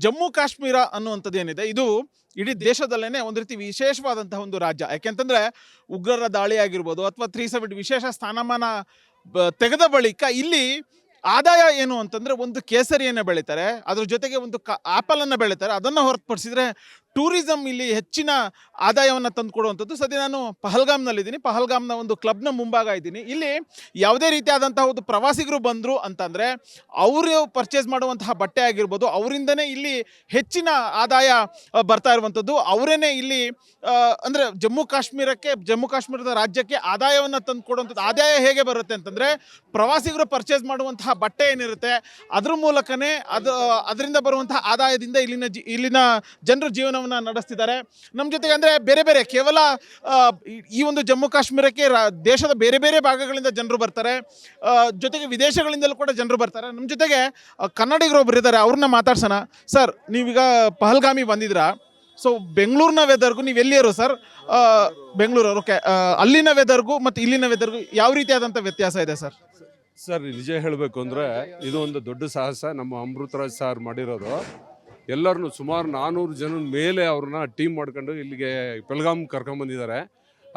ಜಮ್ಮು ಕಾಶ್ಮೀರ ಅನ್ನುವಂಥದ್ದು ಏನಿದೆ, ಇದು ಇಡೀ ದೇಶದಲ್ಲೇ ಒಂದು ರೀತಿ ವಿಶೇಷವಾದಂತಹ ಒಂದು ರಾಜ್ಯ. ಯಾಕೆಂತಂದ್ರೆ ಉಗ್ರರ ದಾಳಿ ಆಗಿರ್ಬೋದು ಅಥವಾ ತ್ರೀ ಸೆವೆಂಟಿ ವಿಶೇಷ ಸ್ಥಾನಮಾನ ಬ- ತೆಗೆದ ಬಳಿಕ ಇಲ್ಲಿ ಆದಾಯ ಏನು ಅಂತಂದ್ರೆ ಒಂದು ಕೇಸರಿಯನ್ನು ಬೆಳೀತಾರೆ. ಅದ್ರ ಜೊತೆಗೆ ಒಂದು ಕ ಆಪಲ್ ಅನ್ನ ಬೆಳೀತಾರೆ. ಅದನ್ನು ಹೊರತುಪಡಿಸಿದ್ರೆ ಟೂರಿಸಂ ಇಲ್ಲಿ ಹೆಚ್ಚಿನ ಆದಾಯವನ್ನು ತಂದುಕೊಡುವಂಥದ್ದು. ಸದ್ಯ ನಾನು ಪಹಲ್ಗಾಮ್ನಲ್ಲಿದ್ದೀನಿ. ಪಹಲ್ಗಾಮ್ನ ಒಂದು ಕ್ಲಬ್ನ ಮುಂಭಾಗ ಇದ್ದೀನಿ ಇಲ್ಲಿ ಯಾವುದೇ ರೀತಿಯಾದಂತಹ ಒಂದು ಪ್ರವಾಸಿಗರು ಬಂದರು ಅಂತಂದರೆ ಅವರು ಪರ್ಚೇಸ್ ಮಾಡುವಂತಹ ಬಟ್ಟೆ ಆಗಿರ್ಬೋದು, ಅವರಿಂದನೇ ಇಲ್ಲಿ ಹೆಚ್ಚಿನ ಆದಾಯ ಬರ್ತಾ ಇರುವಂಥದ್ದು. ಅವರೇನೆ ಇಲ್ಲಿ ಅಂದರೆ ಜಮ್ಮು ಕಾಶ್ಮೀರಕ್ಕೆ, ಜಮ್ಮು ಕಾಶ್ಮೀರದ ರಾಜ್ಯಕ್ಕೆ ಆದಾಯವನ್ನು ತಂದು ಕೊಡುವಂಥದ್ದು ಆದಾಯ ಹೇಗೆ ಬರುತ್ತೆ ಅಂತಂದ್ರೆ ಪ್ರವಾಸಿಗರು ಪರ್ಚೇಸ್ ಮಾಡುವಂತಹ ಬಟ್ಟೆ ಏನಿರುತ್ತೆ, ಅದ್ರ ಮೂಲಕನೇ ಅದು ಅದರಿಂದ ಬರುವಂತಹ ಆದಾಯದಿಂದ ಇಲ್ಲಿನ ಜಿ, ಇಲ್ಲಿನ ಜನರು ಜೀವನವನ್ನು ನಡೆಸ್ತಿದ್ದಾರೆ. ನಮ್ಮ ಜೊತೆಗೆ ಅಂದರೆ ಬೇರೆ ಬೇರೆ, ಕೇವಲ ಈ- ಒಂದು ಜಮ್ಮು ಕಾಶ್ಮೀರಕ್ಕೆ ದೇಶದ ಬೇರೆ ಬೇರೆ ಭಾಗಗಳಿಂದ ಜನರು ಬರ್ತಾರೆ. ಜೊತೆಗೆ ವಿದೇಶಗಳಿಂದಲೂ ಕೂಡ ಜನರು ಬರ್ತಾರೆ. ನಮ್ಮ ಜೊತೆಗೆ ಕನ್ನಡಿಗರು ಒಬ್ರು ಇದ್ದಾರೆ, ಅವ್ರನ್ನ ಮಾತಾಡ್ಸೋಣ. ಸರ್, ನೀವೀಗ ಪಹಲ್ಗಾಮಿ ಬಂದಿದ್ದೀರಾ? ಸೊ, ಬೆಂಗಳೂರಿನ ವೆದರ್ಗೂ ನೀವು ಎಲ್ಲಿಯರು ಸರ್? ಬೆಂಗಳೂರು, ಓಕೆ. ಅಲ್ಲಿನ ವೆದರ್ಗೂ ಮತ್ತು ಇಲ್ಲಿನ ವೆದರ್ಗೂ ಯಾವ ರೀತಿಯಾದಂಥ ವ್ಯತ್ಯಾಸ ಇದೆ ಸರ್? ಸರ್, ನಿಜ ಹೇಳಬೇಕು ಅಂದರೆ ಇದು ಒಂದು ದೊಡ್ಡ ಸಾಹಸ. ನಮ್ಮ ಅಮೃತರಾಜ್ ಸರ್ ಮಾಡಿರೋದು. ಎಲ್ಲರನ್ನು ಸುಮಾರು ನಾನ್ನೂರು ಜನ ಮೇಲೆ ಅವ್ರನ್ನ ಟೀಮ್ ಮಾಡ್ಕೊಂಡು ಇಲ್ಲಿಗೆ ಬೆಳಗಾಂ ಕರ್ಕೊಂಬಂದಿದ್ದಾರೆ.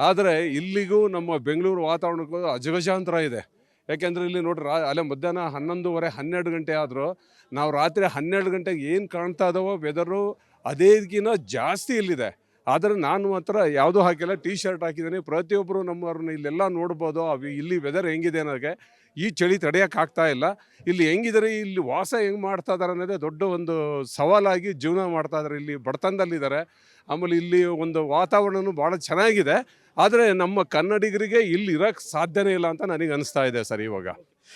ಆದರೆ ಇಲ್ಲಿಗೂ ನಮ್ಮ ಬೆಂಗಳೂರು ವಾತಾವರಣಕ್ಕೂ ಅಜಗಜಾಂತರ ಇದೆ. ಯಾಕೆಂದರೆ ಇಲ್ಲಿ ನೋಡ್ರಿ ಅಲ್ಲೇ ಮಧ್ಯಾಹ್ನ ಹನ್ನೊಂದುವರೆ ಹನ್ನೆರಡು ಗಂಟೆ ಆದರೂ ನಾವು ರಾತ್ರಿ ಹನ್ನೆರಡು ಗಂಟೆಗೆ ಏನು ಕಾಣ್ತಾ ಇದಾವೋ ವೆದರು ಅದೇಗಿನ ಜಾಸ್ತಿ ಇಲ್ಲಿದೆ. ಆದರೆ ನಾನು ಮಾತ್ರ ಯಾವುದೂ ಹಾಕಿಲ್ಲ ಟೀ ಶರ್ಟ್ ಹಾಕಿದ್ದೀನಿ. ಪ್ರತಿಯೊಬ್ಬರು ನಮ್ಮವ್ರನ್ನ ಇಲ್ಲೆಲ್ಲ ನೋಡ್ಬೋದು. ಅವು ಇಲ್ಲಿ ವೆದರ್ ಹೆಂಗಿದೆ ಅನ್ನೋಕ್ಕೆ ಈ ಚಳಿ ತಡೆಯೋಕ್ಕಾಗ್ತಾ ಇಲ್ಲ. ಇಲ್ಲಿ ಹೆಂಗಿದ್ದಾರೆ, ಇಲ್ಲಿ ವಾಸ ಹೆಂಗೆ ಮಾಡ್ತಾ ಇದ್ದಾರೆ ಅನ್ನೋದೇ ದೊಡ್ಡ ಒಂದು ಸವಾಲಾಗಿ ಜೀವನ ಮಾಡ್ತಾ ಇದ್ದಾರೆ ಇಲ್ಲಿ ಬಡತನದಲ್ಲಿದ್ದಾರೆ. ಆಮೇಲೆ ಇಲ್ಲಿ ಒಂದು ವಾತಾವರಣವೂ ಭಾಳ ಚೆನ್ನಾಗಿದೆ. ಆದರೆ ನಮ್ಮ ಕನ್ನಡಿಗರಿಗೆ ಇಲ್ಲಿ ಇರೋಕ್ಕೆ ಸಾಧ್ಯನೇ ಇಲ್ಲ ಅಂತ ನನಗೆ ಅನಿಸ್ತಾ ಇದೆ ಸರ್ ಇವಾಗ.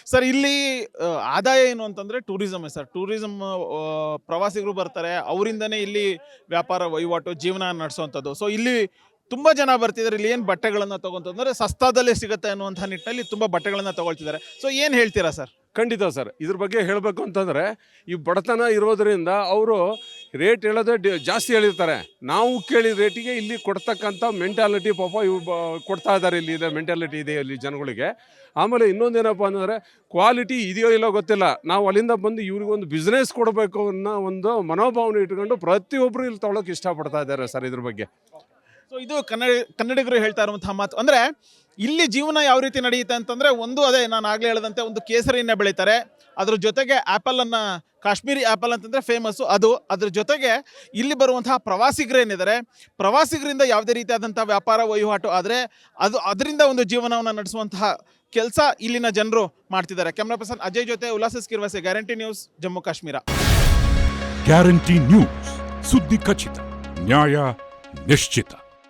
ಸರ್ ಇಲ್ಲಿ ಆ, ಆದಾಯ ಏನು ಅಂತಂದ್ರೆ ಟೂರಿಸಮ್ ಸರ್. ಟೂರಿಸಮ್ ಪ್ರವಾಸಿಗರು ಬರ್ತಾರೆ ಅವರಿಂದನೇ ಇಲ್ಲಿ ವ್ಯಾಪಾರ ವಹಿವಾಟು ಜೀವನ ನಡೆಸುವಂಥದ್ದು ಸೊ ಇಲ್ಲಿ ತುಂಬ ಜನ ಬರ್ತಿದ್ದಾರೆ ಇಲ್ಲಿ ಏನು ಬಟ್ಟೆಗಳನ್ನು ತಗೊಂತಂದ್ರೆ ಸಸ್ತಾದಲ್ಲೇ ಸಿಗುತ್ತೆ ಅನ್ನುವಂಥ ನಿಟ್ಟಿನಲ್ಲಿ ತುಂಬ ಬಟ್ಟೆಗಳನ್ನು ತಗೊಳ್ತಿದ್ದಾರೆ ಸೊ ಏನು ಹೇಳ್ತೀರಾ ಸರ್? ಖಂಡಿತ ಸರ್. ಇದ್ರ ಬಗ್ಗೆ ಹೇಳಬೇಕು ಅಂತಂದರೆ ಈ ಬಡತನ ಇರೋದರಿಂದ ಅವರು ರೇಟ್ ಹೇಳೋದೇ ಜಾಸ್ತಿ ಹೇಳಿರ್ತಾರೆ. ನಾವು ಕೇಳಿದ ರೇಟಿಗೆ ಇಲ್ಲಿ ಕೊಡ್ತಕ್ಕಂಥ ಮೆಂಟಾಲಿಟಿ ಪಾಪ ಇವು ಕೊಡ್ತಾ ಇದ್ದಾರೆ ಇಲ್ಲಿ ಇದೆ ಮೆಂಟಾಲಿಟಿ ಇದೆ ಇಲ್ಲಿ ಜನಗಳಿಗೆ. ಆಮೇಲೆ ಇನ್ನೊಂದೇನಪ್ಪ ಅಂದರೆ ಕ್ವಾಲಿಟಿ ಇದೆಯೋ ಇಲ್ಲೋ ಗೊತ್ತಿಲ್ಲ. ನಾವು ಅಲ್ಲಿಂದ ಬಂದು ಇವ್ರಿಗೊಂದು ಬಿಸ್ನೆಸ್ ಕೊಡಬೇಕು ಅನ್ನೋ ಒಂದು ಮನೋಭಾವನೆ ಇಟ್ಕೊಂಡು ಪ್ರತಿಯೊಬ್ಬರು ಇಲ್ಲಿ ತೊಗೊಳಕ್ಕೆ ಇಷ್ಟಪಡ್ತಾ ಇದ್ದಾರೆ ಸರ್ ಇದ್ರ ಬಗ್ಗೆ. ಸೊ ಇದು ಕನ್ನಡ, ಕನ್ನಡಿಗರು ಹೇಳ್ತಾ ಇರುವಂತಹ ಮಾತು. ಅಂದ್ರೆ ಇಲ್ಲಿ ಜೀವನ ಯಾವ ರೀತಿ ನಡೆಯುತ್ತೆ ಅಂತಂದ್ರೆ ಒಂದು, ಅದೇ ನಾನು ಆಗಲೇ ಹೇಳದಂತೆ ಒಂದು ಕೇಸರಿಯನ್ನ ಬೆಳೀತಾರೆ. ಅದ್ರ ಜೊತೆಗೆ ಆ್ಯಪಲನ್ನು ಕಾಶ್ಮೀರಿ ಆ್ಯಪಲ್ ಅಂತಂದ್ರೆ ಫೇಮಸ್ಸು ಅದು, ಅದ್ರ ಜೊತೆಗೆ ಇಲ್ಲಿ ಬರುವಂತಹ ಪ್ರವಾಸಿಗರು ಏನಿದ್ದಾರೆ, ಪ್ರವಾಸಿಗರಿಂದ ಯಾವುದೇ ರೀತಿಯಾದಂಥ ವ್ಯಾಪಾರ, ವಹಿವಾಟು ಆದರೆ ಅದು ಅದರಿಂದ ಒಂದು ಜೀವನವನ್ನು ನಡೆಸುವಂತಹ ಕೆಲಸ ಇಲ್ಲಿನ ಜನರು ಮಾಡ್ತಿದ್ದಾರೆ. ಕ್ಯಾಮ್ರಾ ಪರ್ಸನ್ ಅಜಯ್ ಜೊತೆ Ullas Kirvase guarantee news, Jammu Kashmir. Guarantee news, ಸುದ್ದಿ ಖಚಿತ, ನ್ಯಾಯ ನಿಶ್ಚಿತ.